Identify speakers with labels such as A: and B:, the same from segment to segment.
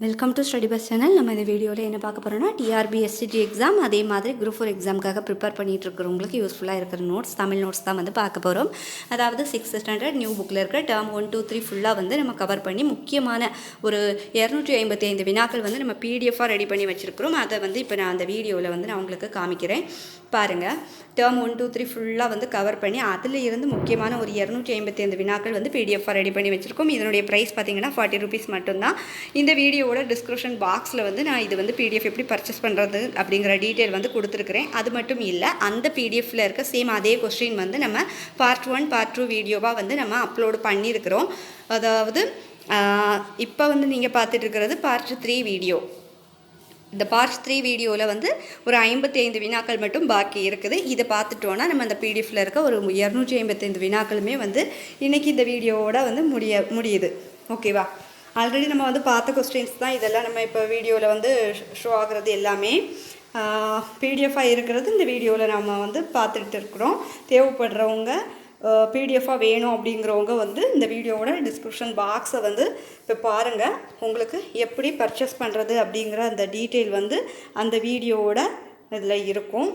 A: Welcome to study bus channel நம்ம இந்த வீடியோவில் என்ன பார்க்க போகிறோம்னா டிஆர்பி எக்ஸாம் அதே மாதிரி குரூப் ஃபோர் எக்ஸாமுக்காக ப்ரிப்பேர் பண்ணிட்டு இருக்கிறவங்களுக்கு யூஸ்ஃபுல்லாக இருக்கிற நோட்ஸ் தமிழ் நோட்ஸ் தான் வந்து பார்க்க போகிறோம் அதாவது சிக்ஸ்த் ஸ்டாண்டர்ட் நியூ புக்கில் இருக்கிற டேர்ம் ஒன் டூ த்ரீ ஃபுல்லாக வந்து நம்ம கவர் பண்ணி முக்கியமான ஒரு இரநூற்றி ஐம்பத்தி ஐந்து வினாக்கள் வந்து நம்ம பிடிஎஃபாக ரெடி பண்ணி வச்சுருக்கிறோம். அதை வந்து இப்போ நான் அந்த வீடியோவில் வந்து நான் உங்களுக்கு காமிக்கிறேன். பாருங்கள் டேர்ம் ஒன் டூ த்ரீ ஃபுல்லாக வந்து கவர் பண்ணி அதில் இருந்து முக்கியமான ஒரு இரநூற்றி ஐம்பத்தி ஐந்து வினாக்கள் வந்து பிடிஎஃபாக ரெடி பண்ணி வச்சுருக்கோம். இதனுடைய ப்ரைஸ் பார்த்தீங்கன்னா ஃபார்ட்டி ருபீஸ் மட்டும்தான். இந்த வீடியோவோட டிஸ்கிரிப்ஷன் பாக்ஸில் வந்து நான் இது வந்து பிடிஎஃப் எப்படி பர்ச்சேஸ் பண்ணுறது அப்படிங்கிற டீட்டெயில் வந்து கொடுத்துருக்குறேன். அது மட்டும் இல்லை அந்த பிடிஎஃப்பில் இருக்க சேம் அதே கொஸ்டின் வந்து நம்ம பார்ட் ஒன் பார்ட் டூ வீடியோவாக வந்து நம்ம அப்லோடு பண்ணியிருக்கிறோம். அதாவது இப்போ வந்து நீங்கள் பார்த்துட்டு இருக்கிறது பார்ட் த்ரீ வீடியோ இந்த பார்ட் த்ரீ வீடியோவில் வந்து ஒரு ஐம்பத்தி ஐந்து வினாக்கள் மட்டும் பாக்கி இருக்குது. இதை பார்த்துட்டோன்னா நம்ம அந்த பிடிஎஃப்ல இருக்க ஒரு இரநூற்றி ஐம்பத்தைந்து வினாக்களுமே வந்து இன்றைக்கி இந்த வீடியோவோட வந்து முடிய முடியுது. ஓகேவா ஆல்ரெடி நம்ம வந்து பார்த்த கொஸ்டின்ஸ் தான். இதெல்லாம் நம்ம இப்போ வீடியோவில் வந்து ஷோ ஆகுறது எல்லாமே. பிடிஎஃபாக இருக்கிறது இந்த வீடியோவில் நம்ம வந்து பார்த்துட்டு இருக்கிறோம். தேவைப்படுறவங்க பிடிஎஃபாக வேணும் அப்படிங்கிறவங்க வந்து இந்த வீடியோவோட டிஸ்கிரிப்ஷன் பாக்ஸை வந்து இப்போ பாருங்கள் உங்களுக்கு எப்படி பர்ச்சேஸ் பண்ணுறது அப்படிங்கிற அந்த டீட்டெயில் வந்து அந்த வீடியோவோட இதில் இருக்கும்.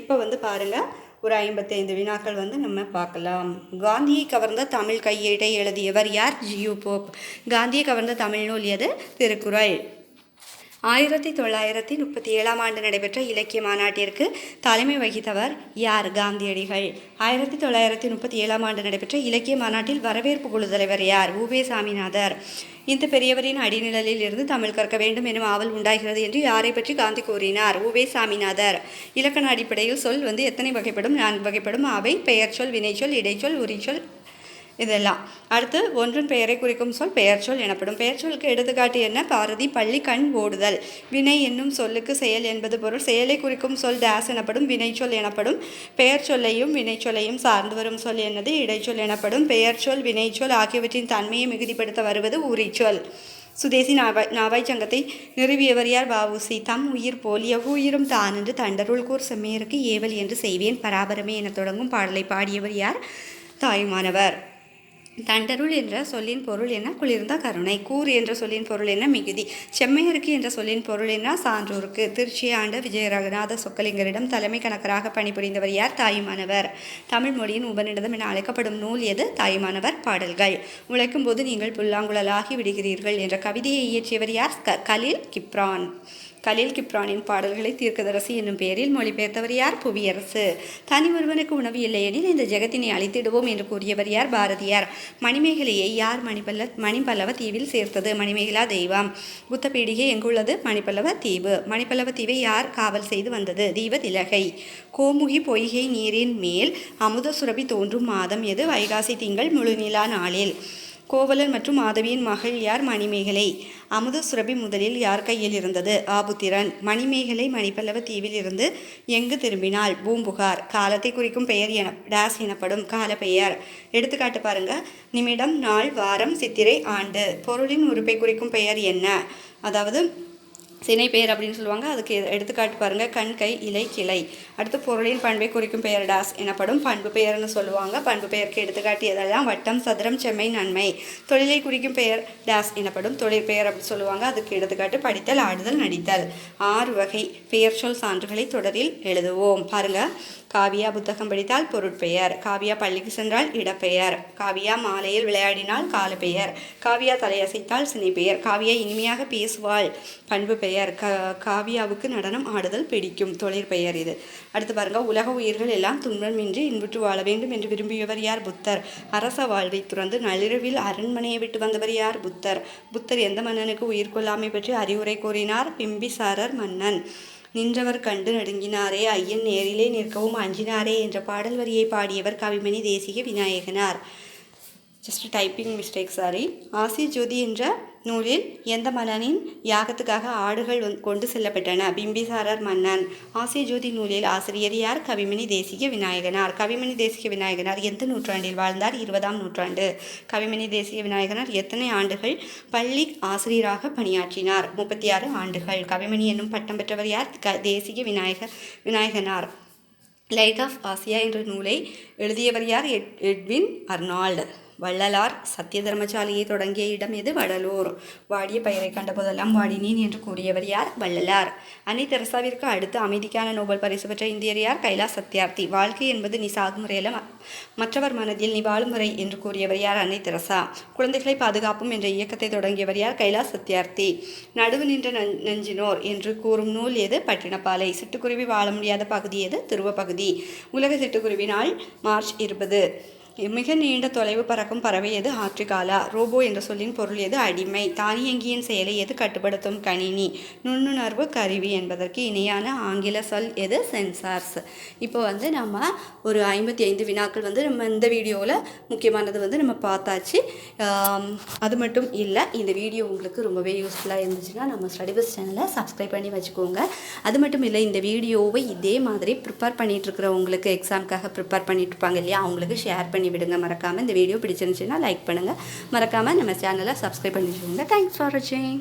A: இப்போ வந்து பாருங்கள் ஒரு ஐம்பத்தைந்து வினாக்கள் வந்து நம்ம பார்க்கலாம். காந்தியை கவர்ந்த தமிழ் கையேட்டை எழுதியவர் யார்? G U. காந்தியை கவர்ந்த தமிழ் நூல் எது? திருக்குறள். ஆயிரத்தி தொள்ளாயிரத்தி முப்பத்தி ஏழாம் ஆண்டு நடைபெற்ற இலக்கிய மாநாட்டிற்கு தலைமை வகித்தவர் யார்? காந்தியடிகள். ஆயிரத்தி தொள்ளாயிரத்தி முப்பத்தி ஏழாம் ஆண்டு நடைபெற்ற இலக்கிய மாநாட்டில் வரவேற்பு குழு தலைவர் யார்? உபே சாமிநாதர். இந்த பெரியவரின் அடிநிழலில் இருந்து தமிழ் கற்க வேண்டும் எனும் ஆவல் உண்டாகிறது என்று யாரை பற்றி காந்தி கூறினார்? உவே சாமிநாதர். இலக்கண அடிப்படையில் சொல் வந்து எத்தனை வகைப்படும் நான்கு வகைப்படும்? அவை பெயர்ச்சொல் வினைச்சொல் இடைச்சொல் உரிச்சொல் இதெல்லாம். அடுத்து ஒன்றின் பெயரை குறிக்கும் சொல் பெயர்ச்சொல் எனப்படும். பெயர்ச்சொலுக்கு எடுத்துக்காட்டு என்ன? பாரதி பள்ளி கண் ஓடுதல். வினை என்னும் சொல்லுக்கு செயல் என்பது பொருள். செயலை குறிக்கும் சொல் டேஸ் எனப்படும். வினைச்சொல் எனப்படும். பெயர்ச்சொல்லையும் வினைச்சொல்லையும் சார்ந்து வரும் சொல் என்னது? இடைச்சொல் எனப்படும். பெயர்ச்சொல் வினைச்சொல் ஆகியவற்றின் தன்மையை மிகுதிப்படுத்த வருவது உரிச்சொல் சுதேசி நாவாய் நாவாய் சங்கத்தை நிறுவியவர் யார்? பாவுசி தம் உயிர் போல் எவ்வுயிரும் தான் என்று தண்டருள் கூர் செம்மையருக்கு ஏவல் என்று செய்வேன். பராபரமே என தொடங்கும் பாடலை பாடியவர் யார்? தாயுமானவர். தண்டருள் என்ற சொல்லின் பொருள் என்ன? குளிர்ந்த கருணை. கூர் என்ற சொல்லின் பொருள் என்ன? மிகுதி. செம்மையருக்கு என்ற சொல்லின் பொருள் என்ன? சான்றோருக்கு. திருச்சி ஆண்ட விஜய ரகுநாத சொக்கலிங்கரிடம் தலைமை கணக்கராக பணிபுரிந்தவர் யார்? தாயுமானவர். தமிழ் மொழியின் உபநிடதம் என அழைக்கப்படும் நூல் எது? தாயுமானவர் பாடல்கள். உழைக்கும் போது நீங்கள் புல்லாங்குழலாகி விடுகிறீர்கள் என்ற கவிதையை இயற்றியவர் யார்? க கலீல் கிப்ரான். கலீல் கிப்ரானின் பாடல்களை தீர்க்கதரசி என்னும் பெயரில் மொழிபெயர்த்தவர் யார்? புவியரசு. தனி ஒருவனுக்கு உணவு இல்லையெனில் இந்த ஜெகத்தினை அழித்திடுவோம் என்று கூறியவர் யார்? பாரதியார். மணிமேகலையை யார் மணிபல்ல மணிபல்லவ தீவில் சேர்த்தது? மணிமேகலா தெய்வம். புத்த பீடிகை எங்குள்ளது? மணிப்பல்லவ தீவு. மணிப்பல்லவ தீவை யார் காவல் செய்து வந்தது? தீப திலகை கோமுகி பொய்கை நீரின் மேல் அமுத சுரபி தோன்றும் மாதம் எது? வைகாசி திங்கள் முழுநிலா நாளில். கோவலன் மற்றும் மாதவியின் மகள் யார் மணிமேகலை? அமுத சுரபி முதலில் யார் கையில் இருந்தது? ஆபுத்திரன். மணிமேகலை மணிப்பல்லவ தீவில் இருந்து எங்கு திரும்பினாள்? பூம்புகார். காலத்தை குறிக்கும் பெயர் என டேஸ் எனப்படும் கால பெயர். எடுத்துக்காட்டு பாருங்க. நிமிடம் நாள் வாரம் சித்திரை ஆண்டு. பொருளின் உறுப்பை குறிக்கும் பெயர் என்ன? அதாவது சினை பெயர் அப்படின்னு சொல்லுவாங்க. அதுக்கு எடுத்துக்காட்டு பாருங்க. கண் கை இலை கிளை. அடுத்து பொருளின் பண்பை குறிக்கும் பெயர் டாஸ் எனப்படும். பண்பு பெயர்னு சொல்லுவாங்க. பண்பு பெயருக்கு எடுத்துக்காட்டு எதெல்லாம்? வட்டம் சதுரம் செம்மை நன்மை. தொழிலை குறிக்கும் பெயர் டாஸ் எனப்படும். தொழில் பெயர் அப்படின்னு சொல்லுவாங்க. அதுக்கு எடுத்துக்காட்டு படித்தல் ஆடுதல் நடித்தல். ஆறு வகை பெயர் சொல் சான்றுகளை தொடரில் எழுதுவோம். பாருங்க. காவியா புத்தகம் படித்தால் பொருட்பெயர். காவியா பள்ளிக்கு சென்றால் இடப்பெயர். காவியா மாலையில் விளையாடினால் காலப்பெயர். காவியா தலையசைத்தால் சினைப்பெயர். காவியா இனிமையாக பேசுவாள் பண்பு பெயர். க காவியாவுக்கு நடனம் ஆடுதல் பிடிக்கும் தொழிற்பெயர் இது. அடுத்து பாருங்க உலக உயிர்கள் எல்லாம் துன்பமின்றி இன்புற்று வாழ வேண்டும் என்று விரும்பியவர் யார்? புத்தர். அரச வாழ்வை துறந்து நள்ளிரவில் அரண்மனையை விட்டு வந்தவர் யார்? புத்தர். புத்தர் எந்த மன்னனுக்கு உயிர் கொள்ளாமை பற்றி அறிவுரை கூறினார்? பிம்பிசாரர் மன்னன். நின்றவர் கண்டு நடுங்கினாரே ஐயன் நேரிலே நிற்கவும் அஞ்சினாரே என்ற பாடல் வரியை பாடியவர் Kavimani Desika Vinayaganar. Just typing mistake sorry Asia Jothi என்ற நூலில் எந்த மன்னனின் யாகத்துக்காக ஆடுகள் கொண்டு செல்லப்பட்டன? பிம்பிசாரர் மன்னன். ஆசிய ஜோதி நூலில் ஆசிரியர் யார்? கவிமணி தேசிக விநாயகனார். கவிமணி தேசிக விநாயகனார் எந்த நூற்றாண்டில் வாழ்ந்தார்? இருபதாம் நூற்றாண்டு. கவிமணி தேசிய விநாயகனார் எத்தனை ஆண்டுகள் பள்ளி ஆசிரியராக பணியாற்றினார்? முப்பத்தி ஆறு ஆண்டுகள். கவிமணி என்னும் பட்டம் பெற்றவர் யார்? க Desiya Vinayagar Vinayaganar. Light of Asia என்ற நூலை எழுதியவர் யார்? எட் எட்வின் அர்னால்டு. வள்ளலார் சத்திய தர்மசாலையை தொடங்கிய இடம் எது? வடலூர். வாடிய பயிரை கண்டபோதெல்லாம் வாடினேன் என்று கூறியவர் யார்? வள்ளலார். அன்னை தெரசாவிற்கு அடுத்து அமைதிக்கான நோபல் பரிசு பெற்ற இந்தியர் யார்? கைலாஸ் சத்யார்த்தி. வாழ்க்கை என்பது நீ சாகும் முறையில் மற்றவர் மனதில் நீ வாழும் முறை என்று கூறியவர் யார்? அன்னை தெரசா. குழந்தைகளை பாதுகாப்பும் என்ற இயக்கத்தை தொடங்கியவர் யார்? கைலாஸ் சத்யார்த்தி. நடுவு நின்ற நெஞ்சினோர் என்று கூறும் நூல் எது? பட்டினப்பாலை. சிட்டுக்குருவி வாழ முடியாத பகுதி எது? துருவ பகுதி. உலக சிட்டுக்குருவி நாள் மார்ச் இருபது. மிக நீண்ட தொலைவு பறக்கும் பறவை எது? ஆற்றிகாலா ரோபோ என்ற சொல்லின் பொருள் எது? அடிமை. தானியங்கியின் செயலை எது கட்டுப்படுத்தும் கணினி? நுண்ணுணர்வு கருவி என்பதற்கு இணையான ஆங்கில சொல் எது? சென்சார்ஸ் இப்போ வந்து நம்ம ஒரு ஐம்பத்தி ஐந்து வினாக்கள் வந்து நம்ம இந்த வீடியோவில் முக்கியமானது வந்து நம்ம பார்த்தாச்சு. அது மட்டும் இல்லை இந்த வீடியோ உங்களுக்கு ரொம்பவே யூஸ்ஃபுல்லாக இருந்துச்சுன்னா நம்ம ஸ்டடிபஸ் சேனலை சப்ஸ்கிரைப் பண்ணி வச்சுக்கோங்க. அது மட்டும் இல்லை இந்த வீடியோவை இதே மாதிரி ப்ரிப்பேர் பண்ணிகிட்ருக்கிறவங்களுக்கு எக்ஸாமுக்காக ப்ரிப்பேர் பண்ணிகிட்ருப்பாங்க இல்லையா? அவங்களுக்கு ஷேர் பண்ணி விடுங்க. மறக்காமல் இந்த வீடியோ பிடிச்சிருந்துச்சுன்னா லைக் பண்ணுங்கள் மறக்காமல் நம்ம சேனலை சப்ஸ்கிரைப் பண்ணி வச்சுக்கோங்க தேங்க்ஸ் ஃபார் வாட்சிங்